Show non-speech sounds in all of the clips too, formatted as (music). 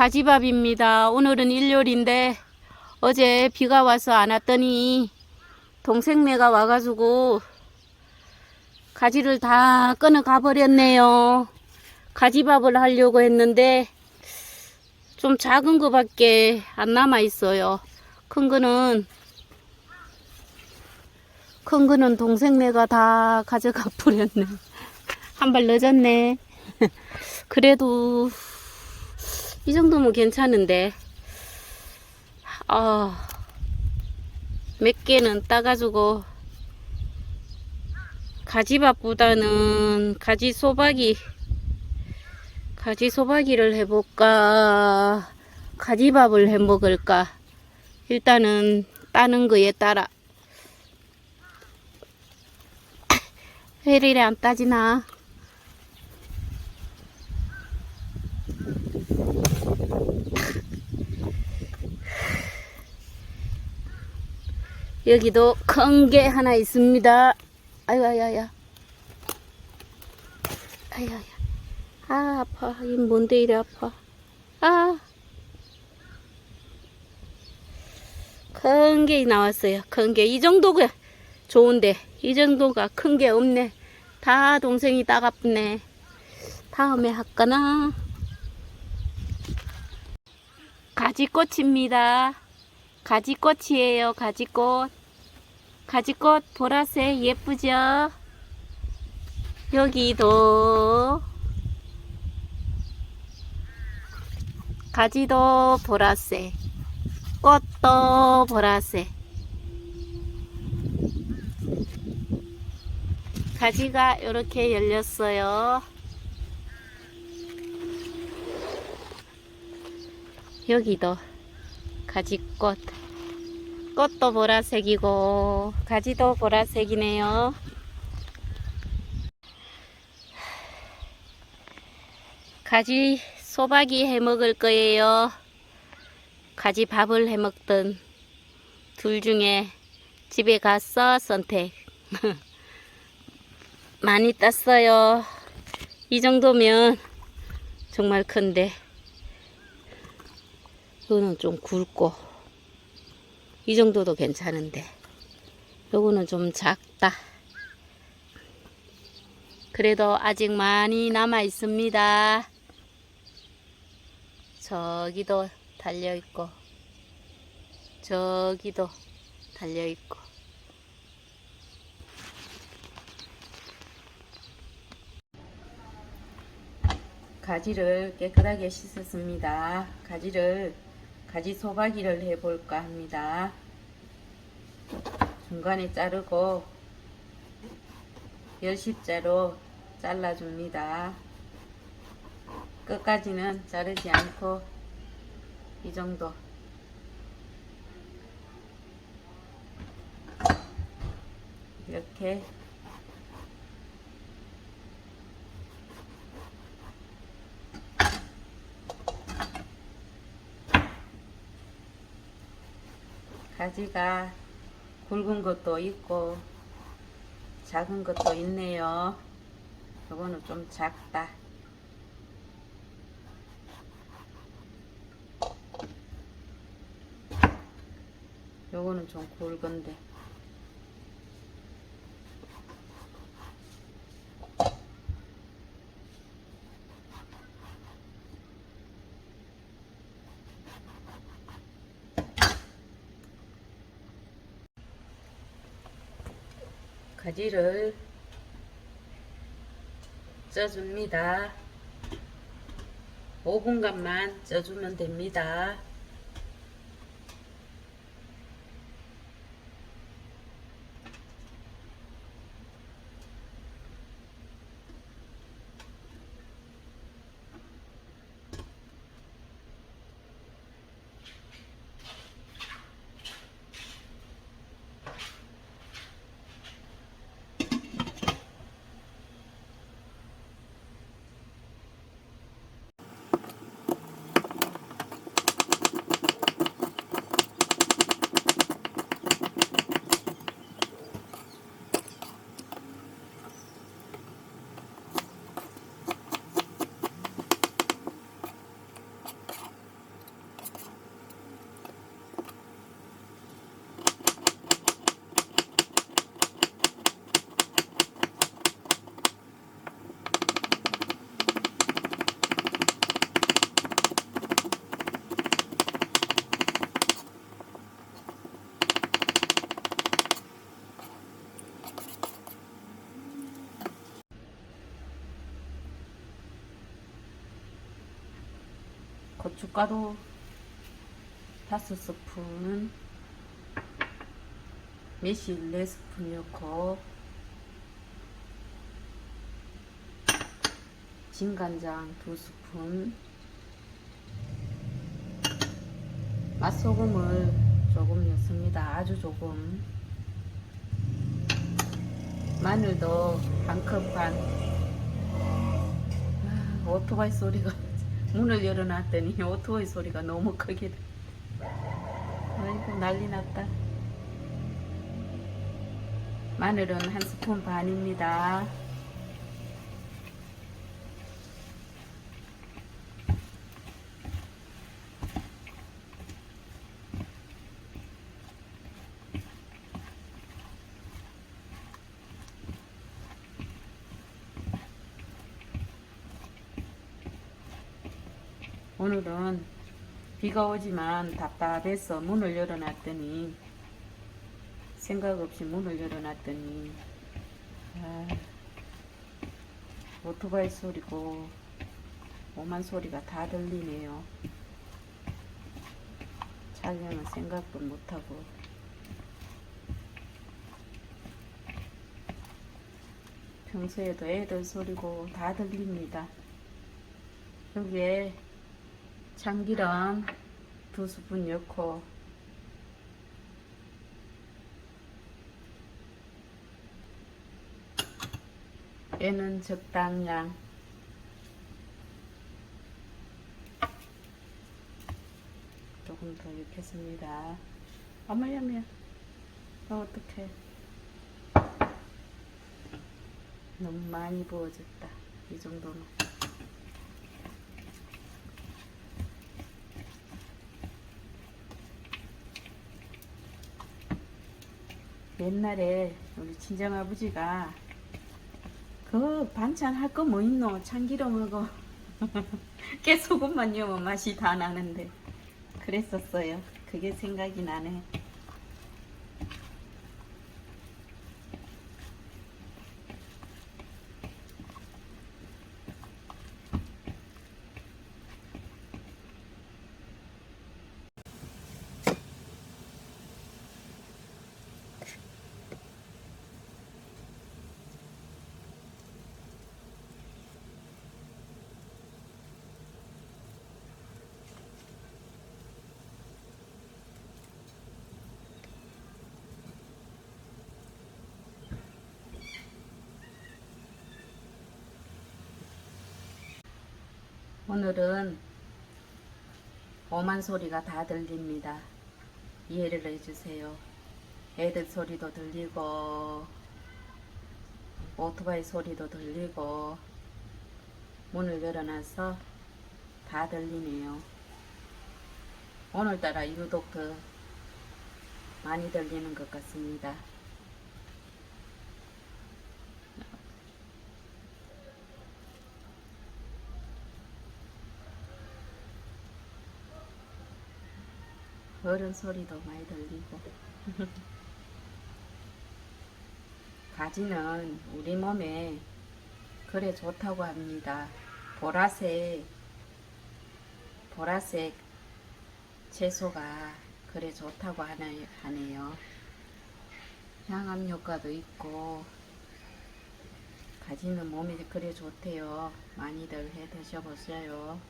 가지밥입니다. 오늘은 일요일인데 어제 비가 와서 안 왔더니 동생네가 와가지고 가지를 다 끊어 가버렸네요. 가지밥을 하려고 했는데 좀 작은 거밖에 안 남아 있어요. 큰 거는 큰 거는 동생네가 다 가져가 버렸네. (laughs) 한 발 늦었네. (laughs) 그래도 이 정도면 괜찮은데. 아, 몇 개는 따가지고. 가지밥보다는 가지 소박이 가지 소박이를 해볼까? 가지밥을 해 먹을까? 일단은 따는 거에 따라. (coughs) 회리를 안 따지나 여기도 큰 게 하나 있습니다. 아유, 아유, 아유. 아유, 아유. 아, 아파. 이 뭔데 이래 아파. 아. 큰 게 나왔어요. 큰 게. 이 정도가 좋은데, 이 정도가 큰 게 없네. 다 동생이 따갑네. 다음에 할까나? 가지꽃입니다. 가지꽃이에요, 가지꽃. 가지꽃 보라색 예쁘죠? 여기도 가지도 보라색, 꽃도 보라색. 가지가 이렇게 열렸어요. 여기도 가지꽃. 꽃도 보라색이고, 가지도 보라색이네요. 가지 소박이 해 먹을 거예요. 가지 밥을 해 먹든 둘 중에 집에 가서 선택. (laughs) 많이 땄어요. 이 정도면 정말 큰데. 이거는 좀 굵고 이 정도도 괜찮은데. 요거는 좀 작다. 그래도 아직 많이 남아 있습니다. 저기도 달려 있고 저기도 달려 있고. 가지를 깨끗하게 씻었습니다. 가지를 가지 소박이를 해볼까 합니다. 중간에 자르고 열십자로 잘라줍니다. 끝까지는 자르지 않고 이 정도 이렇게 가지가 굵은 것도 있고 작은 것도 있네요. 요거는 좀 작다. 요거는 좀 굵은데. 가지를 쪄줍니다. 5분간만 쪄주면 됩니다. 고춧가루 다섯 스푼 매실 네 스푼 넣고 진간장 두 스푼 맛소금을 조금 넣습니다. 아주 조금 마늘도 한 컵 반. 아, 오토바이 소리가 문을 열어놨더니 오토바이 소리가 너무 크게. 들- 아이고 난리 났다. 마늘은 한 스푼 반입니다. 오늘은 비가 오지만 답답해서 문을 열어놨더니 생각 없이 문을 열어놨더니 아, 오토바이 소리고 오만 소리가 다 들리네요. 촬영은 생각도 못하고 평소에도 애들 소리고 다 들립니다. 여기에 참기름 두 스푼 넣고 얘는 적당량 조금 더 넣겠습니다. 어, 어떡해 너무 많이 부어졌다 이 정도면 옛날에 우리 친정아버지가 그 반찬 할 거 뭐 있노? 참기름하고 (laughs) 깨소금만 넣으면 맛이 다 나는데. 그랬었어요. 그게 생각이 나네 오늘은 오만 소리가 다 들립니다. 이해를 해주세요. 애들 소리도 들리고, 오토바이 소리도 들리고, 문을 열어놔서 다 들리네요. 오늘따라 유독 더 많이 들리는 것 같습니다. 어른 소리도 많이 들리고 가지는 우리 몸에 그래 좋다고 합니다. 보라색 보라색 채소가 그래 좋다고 하네요. 향암 효과도 있고 가지는 몸에 그래 좋대요. 많이들 해 드셔보세요.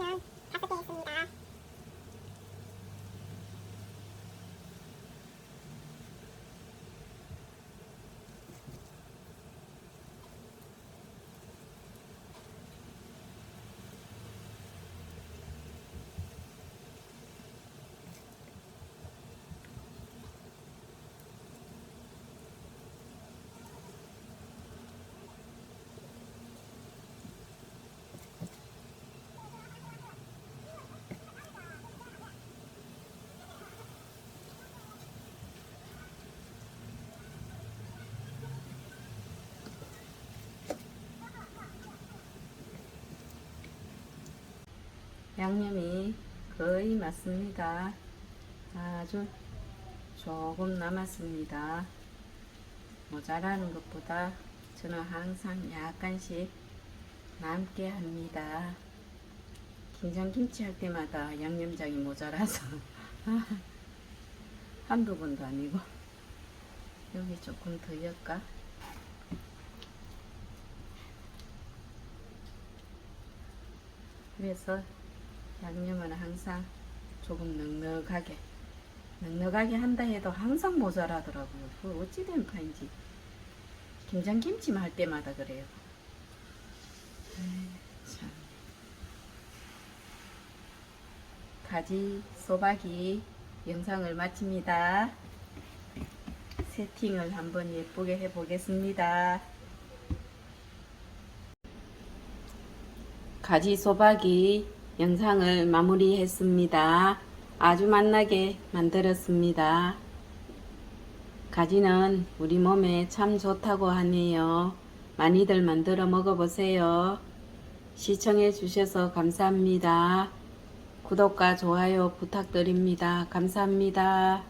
가 양념이 거의 맞습니다. 아주 조금 남았습니다. 모자라는 것보다 저는 항상 약간씩 남게 합니다. 김장김치 할 때마다 양념장이 모자라서 (laughs) 한두 번도 아니고 여기 조금 더 엮까? 그래서 양념은 항상 조금 넉넉하게 넉넉하게 한다 해도 항상 모자라더라고요. 그 어찌 된 파인지 김장김치만 할 때마다 그래요. 참. 가지 소박이 영상을 마칩니다. 세팅을 한번 예쁘게 해보겠습니다. 가지 소박이 영상을 마무리했습니다. 아주 맛나게 만들었습니다. 가지는 우리 몸에 참 좋다고 하네요. 많이들 만들어 먹어보세요. 시청해 주셔서 감사합니다. 구독과 좋아요 부탁드립니다. 감사합니다.